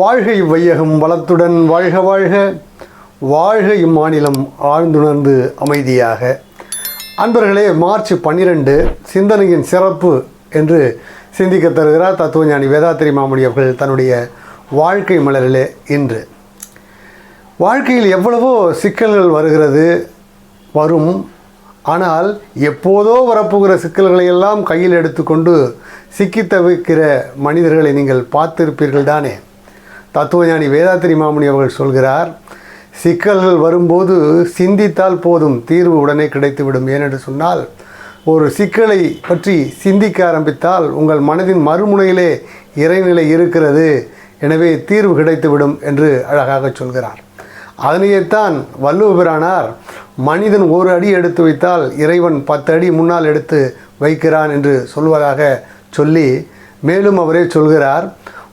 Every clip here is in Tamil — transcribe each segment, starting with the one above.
வாழ்க இவ்வையகம் வளத்துடன் வாழ்க வாழ்க. வாழ்க இம்மாநிலம் ஆழ்ந்துணர்ந்து அமைதியாக. அன்பர்களே மார்ச் பன்னிரெண்டு சிந்தனையின் சிறப்பு என்று சிந்திக்க தருகிறார் தத்துவஞானி வேதாத்திரி மாமுடி அவர்கள் தன்னுடைய வாழ்க்கை மலரிலே இன்று. வாழ்க்கையில் எவ்வளவோ சிக்கல்கள் வருகிறது வரும். ஆனால் எப்போதோ வரப்போகிற சிக்கல்களை எல்லாம் கையில் எடுத்துக்கொண்டு சிக்கி தவிக்கிற மனிதர்களை நீங்கள் பார்த்திருப்பீர்கள் தானே தத்துவஞானி வேதாத்திரி மாமுனி அவர்கள் சொல்கிறார் சிக்கல்கள் வரும்போது சிந்தித்தால் போதும் தீர்வு உடனே கிடைத்துவிடும். ஏனென்று சொன்னால் ஒரு சிக்கலை பற்றி சிந்திக்க ஆரம்பித்தால் உங்கள் மனதின் மறுமுனையிலே இறைநிலை இருக்கிறது. எனவே தீர்வு கிடைத்துவிடும் என்று அழகாக சொல்கிறார். அதனையேத்தான் வள்ளுவபிரானார் மனிதன் ஒரு அடி எடுத்து வைத்தால் இறைவன் பத்து அடி முன்னால் எடுத்து வைக்கிறான் என்று சொல்வதாக சொல்லி மேலும் அவரே சொல்கிறார்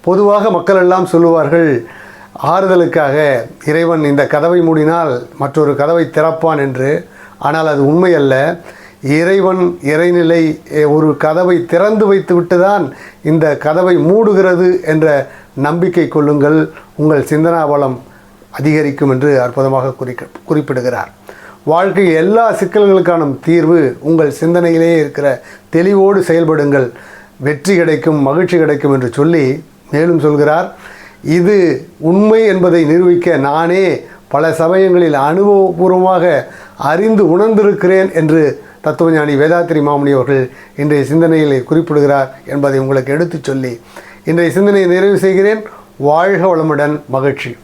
பொதுவாக மக்கள் எல்லாம் சொல்லுவார்கள் ஆறுதலுக்காக இறைவன் இந்த கதவை மூடினால் மற்றொரு கதவை திறப்பான் என்று. ஆனால் அது உண்மை அல்ல இறைவன் இறைநிலை ஒரு கதவை திறந்து வைத்துவிட்டு தான் இந்த கதவை மூடுகிறது என்ற நம்பிக்கை கொள்ளுங்கள். உங்கள் சிந்தனாபலம் அதிகரிக்கும் என்று அற்புதமாக குறிக்க குறிப்பிடுகிறார். வாழ்க்கை எல்லா சிக்கல்களுக்கான தீர்வு. உங்கள் சிந்தனையிலே இருக்கிற தெளிவோடு செயல்படுங்கள். வெற்றி கிடைக்கும் மகிழ்ச்சி கிடைக்கும் என்று சொல்லி மேலும் சொல்கிறார் இது உண்மை என்பதை நிரூபிக்க நானே பல சமயங்களில் அனுபவபூர்வமாக அறிந்து உணர்ந்திருக்கிறேன் என்று தத்துவஞானி வேதாத்திரி மாமுனி அவர்கள் இன்றைய சிந்தனையில் குறிப்பிடுகிறார் என்பதை உங்களுக்கு எடுத்துச் சொல்லி இன்றைய சிந்தனையை நிறைவு செய்கிறேன். வாழ்க வளமுடன். மகிழ்ச்சி.